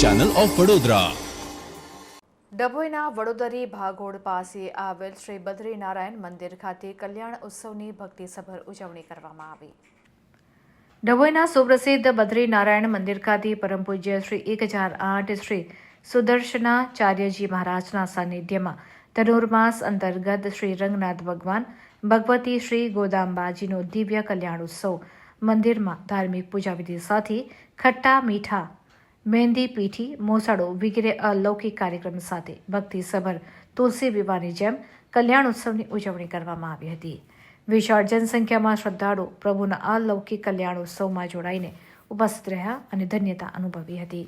Channel of Vadodara ડભોઈના વડોદરી ભાગોળ પાસે આવેલ શ્રી બદ્રીનારાયણ મંદિર ખાતે કલ્યાણ ઉત્સવની ભક્તિસભર ઉજવણી કરવામાં આવી. ડભોઈના સુપ્રસિદ્ધ બદ્રીનારાયણ મંદિર ખાતે પરમ પૂજ્ય શ્રી એક હજાર આઠ શ્રી સુદર્શનાચાર્યજી મહારાજના સાનિધ્યમાં ધનુર્માસ અંતર્ગત શ્રી રંગનાથ ભગવાન, ભગવતી શ્રી ગોદાંબાજીનો દિવ્ય કલ્યાણ ઉત્સવ મંદિરમાં ધાર્મિક પૂજાવિધિ સાથે ખટ્ટા, મીઠા, મહેંદી, પીઠી, મોસાડો વગેરે અલૌકિક કાર્યક્રમ સાથે ભક્તિસભર તુલસી વિવાહની જેમ કલ્યાણ ઉત્સવની ઉજવણી કરવામાં આવી હતી. વિશાળ જનસંખ્યામાં શ્રદ્ધાળુ પ્રભુના અલૌકિક કલ્યાણ ઉત્સવમાં જોડાઈને ઉપસ્થિત રહ્યા અને ધન્યતા અનુભવી હતી.